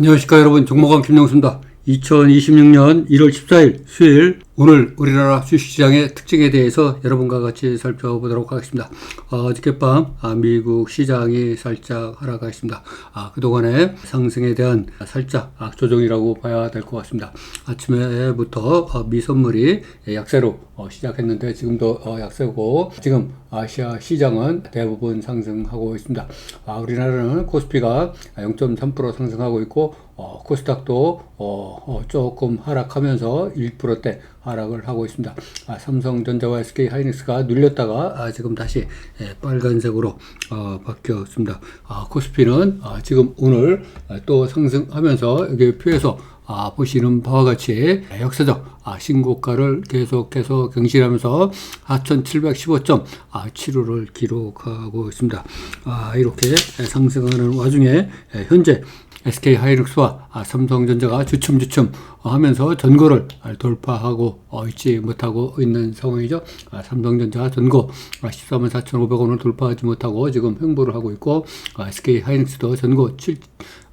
안녕하십니까 여러분 종목원 김영수입니다. 2026년 1월 14일 수요일 오늘 우리나라 주식시장의 특징에 대해서 여러분과 같이 살펴보도록 하겠습니다. 어, 어저께밤 아, 미국 시장이 살짝 하락했습니다. 아, 그동안의 상승에 대한 살짝 악조정이라고 봐야 될 것 같습니다. 아침에부터 어, 미선물이 약세로 어, 시작했는데 지금도 어, 약세고 지금 아시아 시장은 대부분 상승하고 있습니다. 아, 우리나라는 코스피가 0.3% 상승하고 있고 어, 코스닥도 어, 어, 조금 하락하면서 1%대 하락을 하고 있습니다. 아, 삼성전자와 SK 하이닉스가 눌렸다가 아, 지금 다시 예, 빨간색으로 어, 바뀌었습니다. 아, 코스피는 아, 지금 오늘 아, 또 상승하면서 여기 표에서 아, 보시는 바와 같이 역사적 아, 신고가를 계속해서 경신하면서 4,715점 아, 7호를 기록하고 있습니다. 아, 이렇게 상승하는 와중에 예, 현재 SK 하이닉스와 아, 삼성전자가 주춤주춤 하면서 전고를 돌파하고 어, 있지 못하고 있는 상황이죠. 아, 삼성전자 전고 14만 4,500원을 돌파하지 못하고 지금 횡보를 하고 있고 SK 하이닉스도 전고 7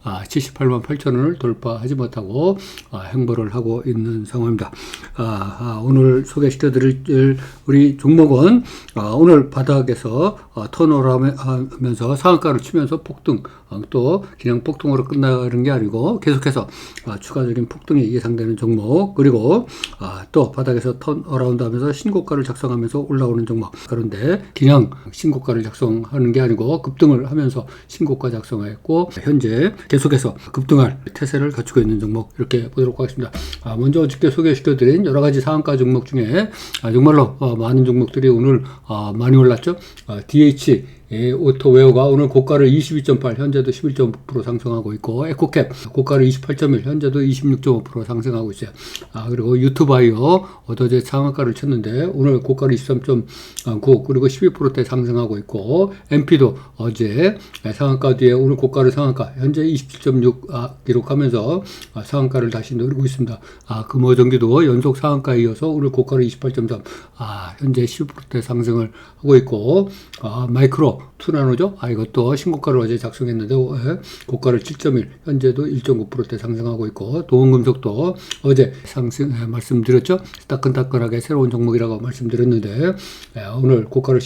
아, 78만 8천 원을 돌파하지 못하고 아, 행보를 하고 있는 상황입니다. 아, 아, 오늘 소개시켜 드릴 우리 종목은 아, 오늘 바닥에서 아, 턴오를 하면서 상한가를 치면서 폭등 아, 또 그냥 폭등으로 끝나는 게 아니고 계속해서 아, 추가적인 폭등이 예상되는 종목 그리고 아, 또 바닥에서 턴어라운드 하면서 신고가를 작성하면서 올라오는 종목 그런데 그냥 신고가를 작성하는 게 아니고 급등을 하면서 신고가 작성했고 현재 계속해서 급등할 태세를 갖추고 있는 종목 이렇게 보도록 하겠습니다. 아, 먼저 어저께 소개시켜드린 여러 가지 상한가 종목 중에 아, 정말로 어, 많은 종목들이 오늘 어, 많이 올랐죠. 아, DH 예, 오토웨어가 오늘 고가를 22.8 현재도 11.5% 상승하고 있고 에코캡 고가를 28.1 현재도 26.5% 상승하고 있어요. 아 그리고 유튜바이어 어제 상한가를 쳤는데 오늘 고가를 23.9 그리고 12%대 상승하고 있고 MP도 어제 상한가 뒤에 오늘 고가를 상한가 현재 27.6 아, 기록하면서 아, 상한가를 다시 노리고 있습니다. 아 금호전기도 연속 상한가에 이어서 오늘 고가를 28.3 아 현재 12%대 상승을 하고 있고 아 마이크로 투나노죠. 아 이것도 신고가를 어제 작성했는데 예, 고가를 7.1 현재도 1.9%대 상승하고 있고 도원금속도 어제 상승 예, 말씀드렸죠. 따끈따끈하게 새로운 종목이라고 말씀드렸는데 예, 오늘 고가를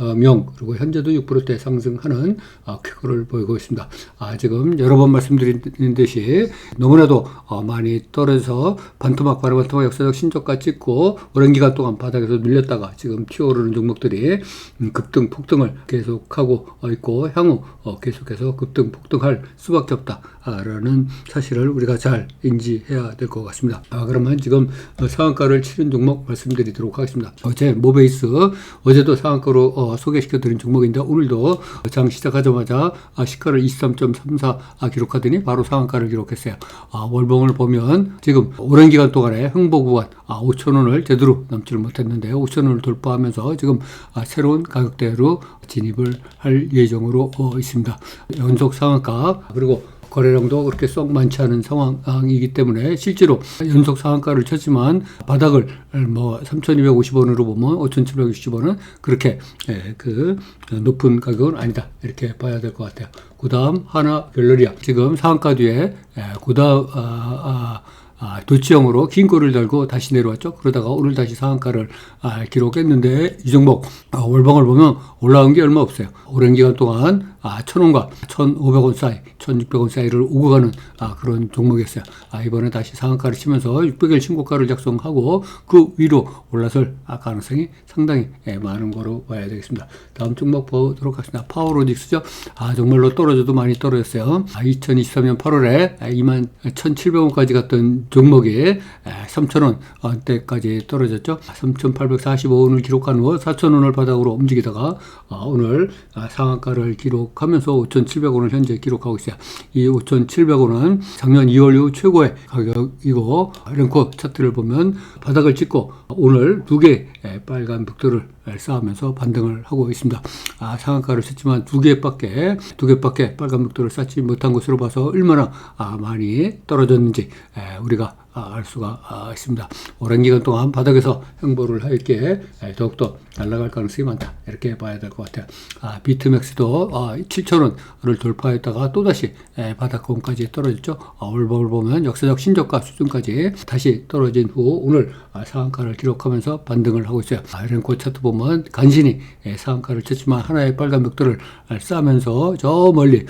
11.0 그리고 현재도 6%대 상승하는 쾌거를 보이고 있습니다. 아, 지금 여러 번 말씀드린 듯이 너무나도 어, 많이 떨어져서 반토막 바로 반토막 역사적 신저가 찍고 오랜 기간 동안 바닥에서 밀렸다가 지금 튀어오르는 종목들이 음, 급등 폭등을 계속하고 있고 향후 어, 계속해서 급등 폭등할 수밖에 없다라는 사실을 우리가 잘 인지해야 될 것 같습니다. 아, 그러면 지금 상한가를 치른 종목 말씀드리도록 하겠습니다. 어제 모베이스 어제도 상한가로 어, 소개시켜드린 종목인데 오늘도 장 시작하자마자 아, 시가를 23.34 아, 기록하더니 바로 상한가를 기록했어요. 아, 월봉을 보면 지금 오랜 기간 동안에 흥보 구간 아, 5천원을 제대로 넘지를 못했는데 5천원을 돌파하면서 지금 아, 새로운 가격대로 진입을 할 예정으로 어, 있습니다. 연속 상한가 그리고 거래량도 그렇게 썩 많지 않은 상황이기 때문에 실제로 연속 상한가를 쳤지만 바닥을 뭐 3,250원으로 보면 5,760원은 그렇게 예, 그 높은 가격은 아니다 이렇게 봐야 될 것 같아요. 그다음 하나 갤러리아 지금 상한가 뒤에 예, 그다음 아, 아, 아, 도치형으로 긴 꼬리를 달고 다시 내려왔죠. 그러다가 오늘 다시 상한가를 아, 기록했는데 이 종목 아, 월봉을 보면 올라온 게 얼마 없어요. 오랜 기간 동안 아, 천 원과 천오백 원 사이, 천육백 원 사이를 오고 가는 아, 그런 종목이었어요. 아, 이번에 다시 상한가를 치면서 육백일 신고가를 작성하고 그 위로 올라설 아, 가능성이 상당히 예, 많은 거로 봐야 되겠습니다. 다음 종목 보도록 하겠습니다. 파워로직스죠. 아, 정말로 떨어져도 많이 떨어졌어요. 아, 2023년 8월에 2만 1,700원까지 갔던 종목이 3,000원대까지 떨어졌죠. 3,845원을 기록한 후 4,000원을 바닥으로 움직이다가 어, 오늘 아, 상한가를 기록하면서 5,700원을 현재 기록하고 있어요. 이 5,700원은 작년 2월 이후 최고의 가격이고 랭커 차트를 보면 바닥을 찍고 오늘 두 개 빨간 벽돌을 쌓으면서 반등을 하고 있습니다. 아, 상한가를 쳤지만 두 개밖에 두 개밖에 빨간 벽돌을 쌓지 못한 것으로 봐서 얼마나 아, 많이 떨어졌는지 에, 우리가 아, 알 수가 아, 있습니다. 오랜 기간 동안 바닥에서 행보를 할게 더욱더 날아갈 가능성이 많다. 이렇게 봐야 될 것 같아요. 아, 비트맥스도 아, 7,000원을 돌파했다가 또다시 에, 바닥권까지 떨어졌죠. 아, 올버를 보면 역사적 신저가 수준까지 다시 떨어진 후 오늘 아, 상한가를 기록하면서 반등을 하고 있어요. 아, 랭코 차트 보면 간신히 에, 상한가를 쳤지만 하나의 빨간 벽돌을 아, 쌓으면서 저 멀리 에,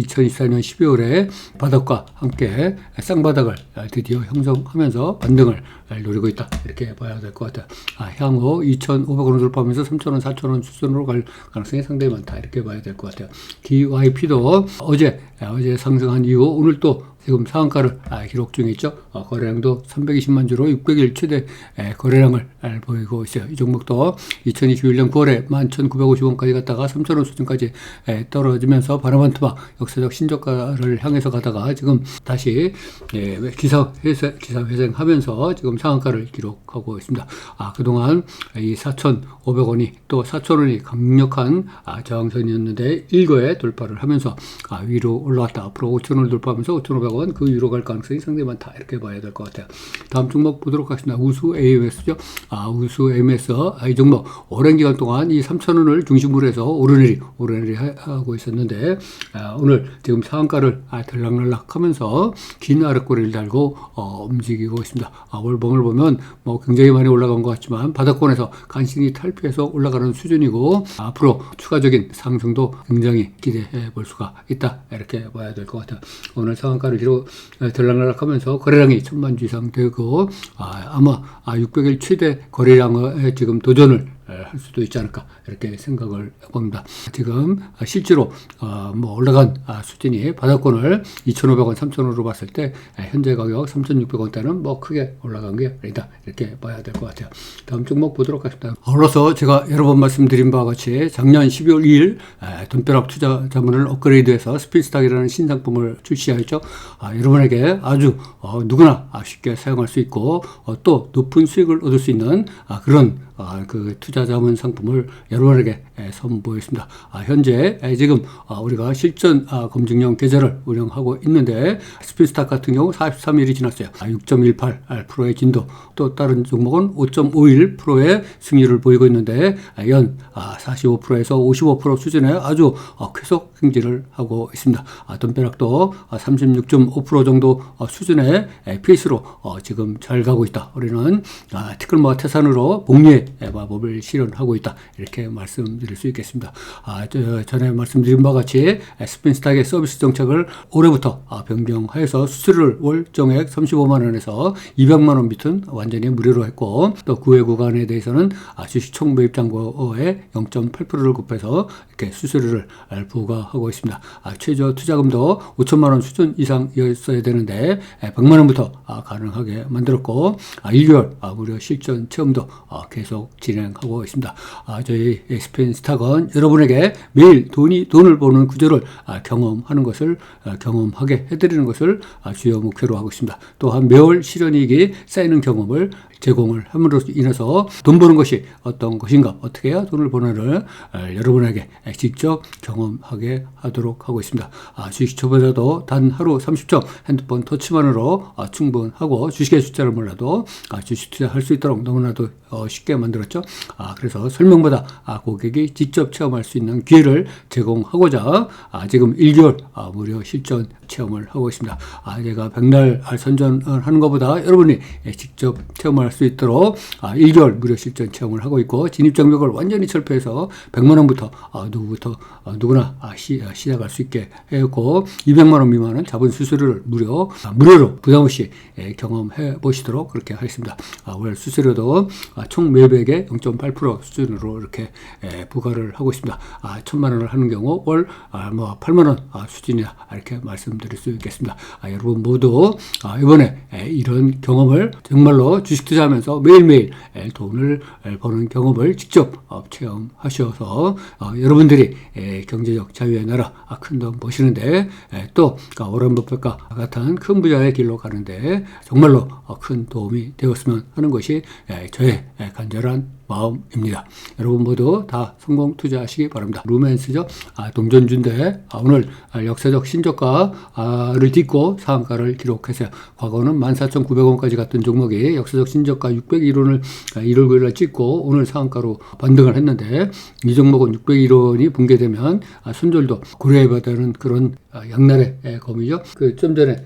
2024년 12월에 바닥과 함께 쌍바닥을 아, 드디어 형 성하면서 반등을 아, 노리고 있다. 이렇게 봐야 될 것 같아요. 아, 향후 2,500원을 돌파하면서 3,000원, 4,000원 수준으로 갈 가능성이 상당히 많다. 이렇게 봐야 될 것 같아요. DYP도 어제, 아, 어제 상승한 이후 오늘 또 지금 상한가를 아, 기록 중에 있죠. 어, 거래량도 320만 주로 600일 최대 에, 거래량을 아, 보이고 있어요. 이 종목도 2021년 9월에 11,950원까지 갔다가 3,000원 수준까지 에, 떨어지면서 바람한 투박 역사적 신저가를 향해서 가다가 지금 다시 예, 기사 회생, 기사 회생하면서 지금 상한가를 기록하고 있습니다. 아, 그동안 이 4,500원이 또 4,000원이 강력한 아, 저항선이었는데 일거에 돌파를 하면서 아, 위로 올라왔다. 앞으로 5,000원을 돌파하면서 5,500 원그 위로 갈 가능성이 상당히 많다. 이렇게 봐야 될 것 같아요. 다음 종목 보도록 하겠습니다. 우수 AMS죠. 아, 우수 AMS. 아, 이 종목 오랜 기간 동안 이 3,000원을 중심으로 해서 오르내리, 오르내리 하- 하고 있었는데, 아, 오늘 지금 상한가를 아, 들락날락 하면서 긴 아랫꼬리를 달고 어, 움직이고 있습니다. 아, 월봉을 보면 뭐 굉장히 많이 올라간 것 같지만 바닥권에서 간신히 탈피해서 올라가는 수준이고 앞으로 추가적인 상승도 굉장히 기대해 볼 수가 있다. 이렇게 봐야 될 것 같아요. 오늘 상한가를 뒤로 들락날락하면서 거래량이 천만 주 이상 되고 아, 아마 아, 600일 최대 거래량에 지금 도전을 에, 할 수도 있지 않을까 이렇게 생각을 해봅니다. 지금 아, 실제로 어, 뭐 올라간 아, 수준이 바닥권을 2,500원, 3,000원으로 봤을 때 에, 현재 가격 3,600원대는 뭐 크게 올라간 게 아니다 이렇게 봐야 될 것 같아요. 다음 종목 보도록 하겠습니다. 아울러서 제가 여러 번 말씀드린 바와 같이 작년 12월 2일 에, 돈벼락 투자 자문을 업그레이드해서 스피스탁이라는 신상품을 출시하였죠. 아, 여러분에게 아주 어, 누구나 아, 쉽게 사용할 수 있고 어, 또 높은 수익을 얻을 수 있는 아, 그런 아, 그 투자 자문 상품을 여러분에게 에, 선보였습니다. 아, 현재 에, 지금 아, 우리가 실전 아, 검증용 계좌를 운영하고 있는데 스피스탁 같은 경우 43일이 지났어요. 아, 6.18%의 진도 또 다른 종목은 5.51%의 승리를 보이고 있는데 아, 연 아, 45%에서 55% 수준의 아주 어, 쾌속 행진을 하고 있습니다. 아, 돈벼락도 아, 36.5% 정도 어, 수준의 에, 페이스로 어, 지금 잘 가고 있다. 우리는 아, 티끌모아 태산으로 복리의 에, 마법을 실현하고 있다. 이렇게 말씀드릴 수 있겠습니다. 아, 저, 전에 말씀드린 바와 같이 에, 스핀스탁의 서비스 정책을 올해부터 아, 변경하여서 수수료를 월 정액 35만 원에서 200만 원 밑은 완전히 무료로 했고 또 구외 구간에 대해서는 아, 주식 총 매입 잔고의 0.8%를 곱해서 이렇게 수수료를 아, 부과하고 있습니다. 아, 최저 투자금도 5천만 원 수준 이상이었어야 되는데 에, 100만 원부터 아, 가능하게 만들었고 아, 1개월 아, 무료 실전 체험도 아, 계속 진행하고 있습니다. 아, 저희 스페인 스탁은 여러분에게 매일 돈이 돈을 버는 구조를 아, 경험하는 것을 아, 경험하게 해드리는 것을 아, 주요 목표로 하고 있습니다. 또한 매월 실현이익이 쌓이는 경험을 제공을 함으로 인해서 돈 버는 것이 어떤 것인가 어떻게 해야 돈을 버는를 아, 여러분에게 직접 경험하게 하도록 하고 있습니다. 아, 주식 초보자도 단 하루 30초 핸드폰 터치만으로 아, 충분하고 주식의 숫자를 몰라도 아, 주식 투자할 수 있도록 너무나도 어, 쉽게 만 들었죠. 아, 그래서 설명보다 아, 고객이 직접 체험할 수 있는 기회를 제공하고자 아, 지금 1개월 아, 무료 실전 체험을 하고 있습니다. 아, 제가 백날 아, 선전을 하는 것보다 여러분이 예, 직접 체험할 수 있도록 아, 1개월 무료 실전 체험을 하고 있고 진입 장벽을 완전히 철폐해서 100만 원부터 아, 누구부터 아, 누구나 아, 시, 아, 시작할 수 있게 했고 200만 원 미만은 자본 수수료를 무료 아, 무료로 부담 없이 예, 경험해 보시도록 그렇게 하겠습니다. 아, 월 수수료도 아, 총 매 백의 0.8% 수준으로 이렇게 예, 부과를 하고 있습니다. 아, 천만 원을 하는 경우 월 아, 뭐 8만 원 아, 수준이다 이렇게 말씀드릴 수 있겠습니다. 아, 여러분 모두 아, 이번에 예, 이런 경험을 정말로 주식 투자하면서 매일매일 예, 돈을 예, 버는 경험을 직접 어, 체험하셔서 어, 여러분들이 예, 경제적 자유의 나라 아, 큰돈 버시는데 예, 또 아, 오런 버핏과 같은 큰 부자의 길로 가는데 정말로 어, 큰 도움이 되었으면 하는 것이 예, 저의 예, 간절한 간절한 마음입니다. 여러분 모두 다 성공 투자하시기 바랍니다. 루멘스죠. 아, 동전주인데 아, 오늘 아, 역사적 신저가를 딛고 상한가를 기록했어요. 과거는 14,900원까지 갔던 종목이 역사적 신저가 601원을 1월 9일날 찍고 오늘 상한가로 반등을 했는데 이 종목은 601원이 붕괴되면 아, 손절도 고려해봐야 되는 그런 아, 양날의 검이죠. 그 좀 전에 에,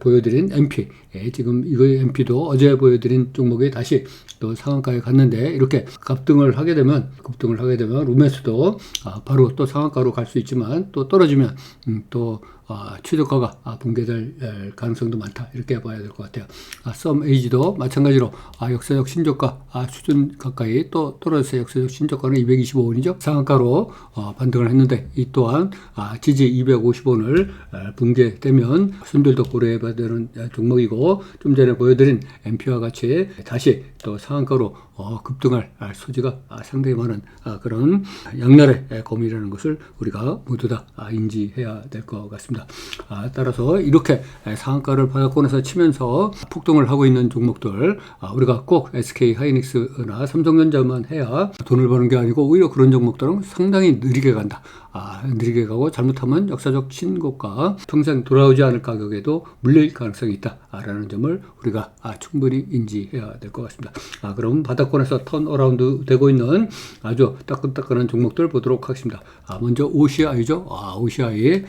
보여드린 MP 예, 지금 이거 MP도 어제 보여드린 종목이 다시 또 상한가에 갔는데 이렇게 급등을 하게 되면 급등을 하게 되면 루메스도 아, 바로 또 상한가로 갈 수 있지만 또 떨어지면 음, 또 아, 최저가가 아, 붕괴될 에, 가능성도 많다 이렇게 봐야 될 것 같아요. 아, 썸 에이지도 마찬가지로 아, 역사적 신저가 아, 수준 가까이 또 떨어졌어요. 역사적 신저가는 225원이죠. 상한가로 어, 반등을 했는데 이 또한 아, 지지 250원을 붕괴되면 손들도 고려해봐야 되는 에, 종목이고 좀 전에 보여드린 MP와 같이 다시 또 상한가로 어, 급등할 아, 소지가 아, 상당히 많은 아, 그런 양날의 검이라는 것을 우리가 모두 다 아, 인지해야 될 것 같습니다. 아, 따라서 이렇게 상한가를 바닥권에서 치면서 폭등을 하고 있는 종목들 아, 우리가 꼭 SK 하이닉스나 삼성전자만 해야 돈을 버는 게 아니고 오히려 그런 종목들은 상당히 느리게 간다. 아, 느리게 가고 잘못하면 역사적 신고가 평생 돌아오지 않을 가격에도 물릴 가능성이 있다라는 점을 우리가 아, 충분히 인지해야 될 것 같습니다. 아, 그럼 바닥권에서 턴 어라운드 되고 있는 아주 따끈따끈한 종목들 보도록 하겠습니다. 아, 먼저 OCI죠. 아, OCI 예,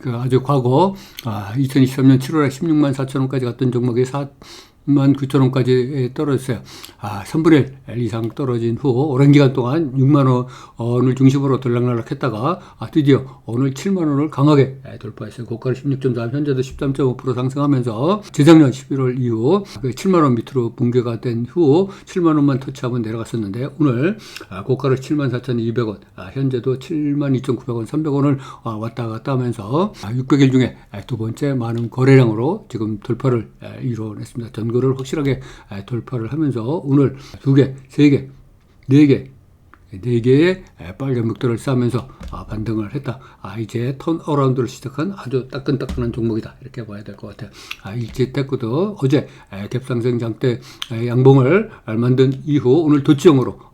그 아주 과거 아, 2023년 7월에 16만 4천 원까지 갔던 종목 이4 19,000원까지 떨어졌어요. 아, 3분의 1 이상 떨어진 후 오랜 기간 동안 6만 원을 중심으로 들락날락 했다가 아, 드디어 오늘 7만 원을 강하게 돌파했어요. 고가를 16.3, 현재도 13.5% 상승하면서 재작년 11월 이후 7만 원 밑으로 붕괴가 된 후 7만 원만 터치하면 내려갔었는데 오늘 아, 고가를 7만 4,200원, 아, 현재도 7만 2,900원, 300원을 아, 왔다 갔다 하면서 600일 중에 두 번째 많은 거래량으로 지금 돌파를 이뤄냈습니다. 전 거를 확실하게 돌파를 하면서 오늘 두 개, 세 개, 네 개, 네 개의 빨간 묵들을 쌓으면서 아, 반등을 했다. 아, 이제 턴 어라운드를 시작한 아주 따끈따끈한 종목이다. 이렇게 봐야 될 것 같아요. 아, 이제 테크도 어제 갭상승 장대 양봉을 만든 이후 오늘 도치형으로 아,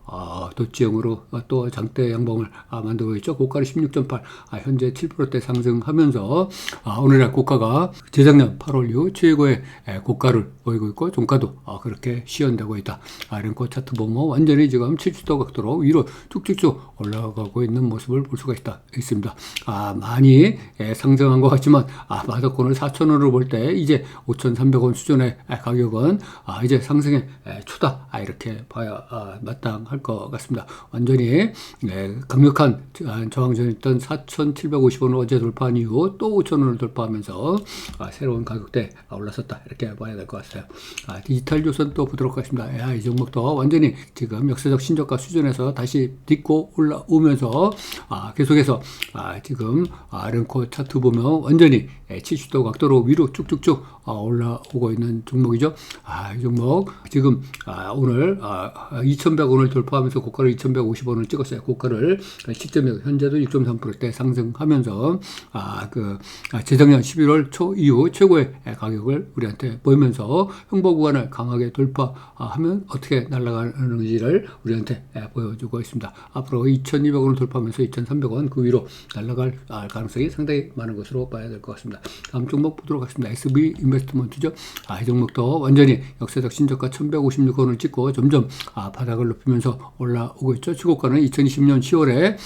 도치형으로 또 장대 양봉을 아, 만들고 있죠. 고가를 16.8, 아, 현재 7%대 상승하면서 아, 오늘날 고가가 재작년 8월 이후 최고의 에, 고가를 보이고 있고 종가도 아, 그렇게 시연되고 있다. 아, 랭코 차트 보면 완전히 지금 70도 각도로 위로 쭉쭉쭉 올라가고 있는 모습을 볼 수가 있다. 있습니다. 아, 많이 에, 상승한 것 같지만 아, 바닥권을 4,000원으로 볼 때 이제 5,300원 수준의 가격은 아, 이제 상승의 에, 초다. 아, 이렇게 봐야 아, 마땅할 것 같습니다. 완전히 네, 강력한 저항전이었던 4,750원을 어제 돌파한 이후 또 5,000원을 돌파하면서 아, 새로운 가격대 올라섰다 이렇게 봐야 될 것 같아요. 아, 디지털 조선 또 보도록 하겠습니다. 야, 이 종목도 완전히 지금 역사적 신저가 수준에서 다시 딛고 올라오면서 아, 계속해서 아, 지금 아, 랭코 차트 보면 완전히 70도 각도로 위로 쭉쭉쭉 아, 올라오고 있는 종목이죠. 아, 이 종목 지금 아, 오늘 아, 2,100원을 돌파하면서 고가를 2,150원을 찍었어요. 고가를 시점에 현재도 6.3%대 상승하면서 아, 그 아, 재작년 11월 초 이후 최고의 가격을 우리한테 보이면서 횡보 구간을 강하게 돌파하면 어떻게 날아가는지를 우리한테 보여주고 있습니다. 앞으로 2,200원을 돌파하면서 2,300원 그 위로 날아갈 가능성이 상당히 많은 것으로 봐야 될 것 같습니다. 다음 종목 보도록 하겠습니다. SB 인베스트먼트죠. 아, 이 종목도 완전히 역사적 신저가 1,156원을 찍고 점점 아, 바닥을 높이면서 올라 오고 있죠. 최고가는 2020년 10월에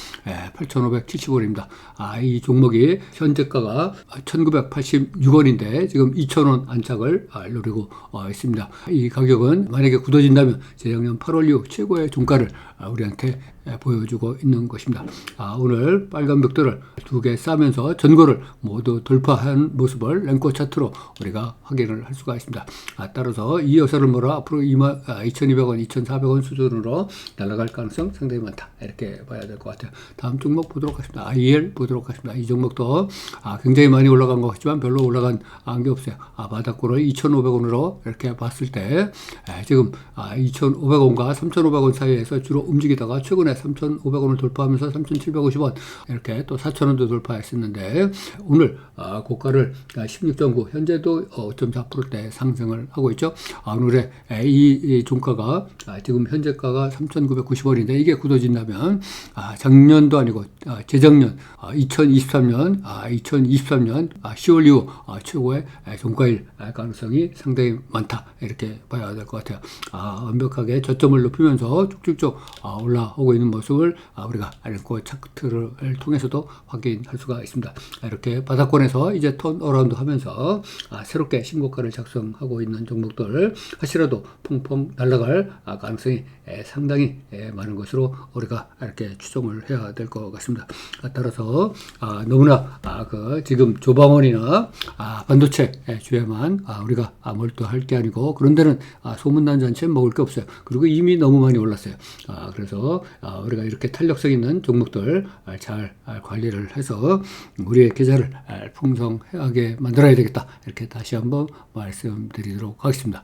8,570원입니다. 아, 이 종목이 현재가가 1,986원인데 지금 2,000원 안착을 아, 노리고 어, 있습니다. 이 가격은 만약에 굳어진다면 재작년 8월 이후 최고의 종가를 아, 우리한테 보여주고 있는 것입니다. 아, 오늘 빨간 벽돌을 두 개 싸면서 전고를 모두 돌파한 모습을 랭코 차트로 우리가 확인을 할 수가 있습니다. 아, 따라서 이 여사를 몰아 앞으로 2만, 아, 2,200원, 2,400원 수준으로 날아갈 가능성 상당히 많다. 이렇게 봐야 될 것 같아요. 다음 종목 보도록 하겠습니다. IL 보도록 하겠습니다. 이 종목도 아, 굉장히 많이 올라간 것 같지만 별로 올라간 게 없어요. 아, 바닥권을 2,500원으로 이렇게 봤을 때 아, 지금 아, 2,500원과 3,500원 사이에서 주로 움직이다가 최근에 3,500원을 돌파하면서 3,750원 이렇게 또 4,000원도 돌파했었는데 오늘 아, 고가를 16.9 현재도 어, 5.4%대 상승을 하고 있죠. 아, 오늘의 이, 이 종가가 아, 지금 현재가가 3,990원인데 이게 굳어진다면 아, 작년도 아니고 아, 재작년 아, 2023년 아, 2023년 아, 10월 이후 아, 최고의 아, 종가일 아, 가능성이 상당히 많다 이렇게 봐야 될 것 같아요. 아, 완벽하게 저점을 높이면서 쭉쭉쭉 아, 올라오고 있는 모습을 아, 우리가 알고 차트를 통해서도 확인할 수가 있습니다. 아, 이렇게 바닥권에서 이제 턴 어라운드 하면서 아, 새롭게 신고가를 작성하고 있는 종목들 하시라도 펑펑 날아갈 아, 가능성이 에, 상당히 에, 많은 것으로 우리가 이렇게 추정을 해야 될 것 같습니다. 아, 따라서 아, 너무나 아, 그 지금 조방원이나 아, 반도체 에, 주에만 아, 우리가 아, 몰두할 게 아니고 그런 데는 아, 소문난 잔치에 먹을 게 없어요. 그리고 이미 너무 많이 올랐어요. 아, 그래서 아, 우리가 이렇게 탄력성 있는 종목들 아, 잘 아, 관리를 해서 우리의 계좌를 아, 풍성하게 만들어야 되겠다. 이렇게 다시 한번 말씀드리도록 하겠습니다.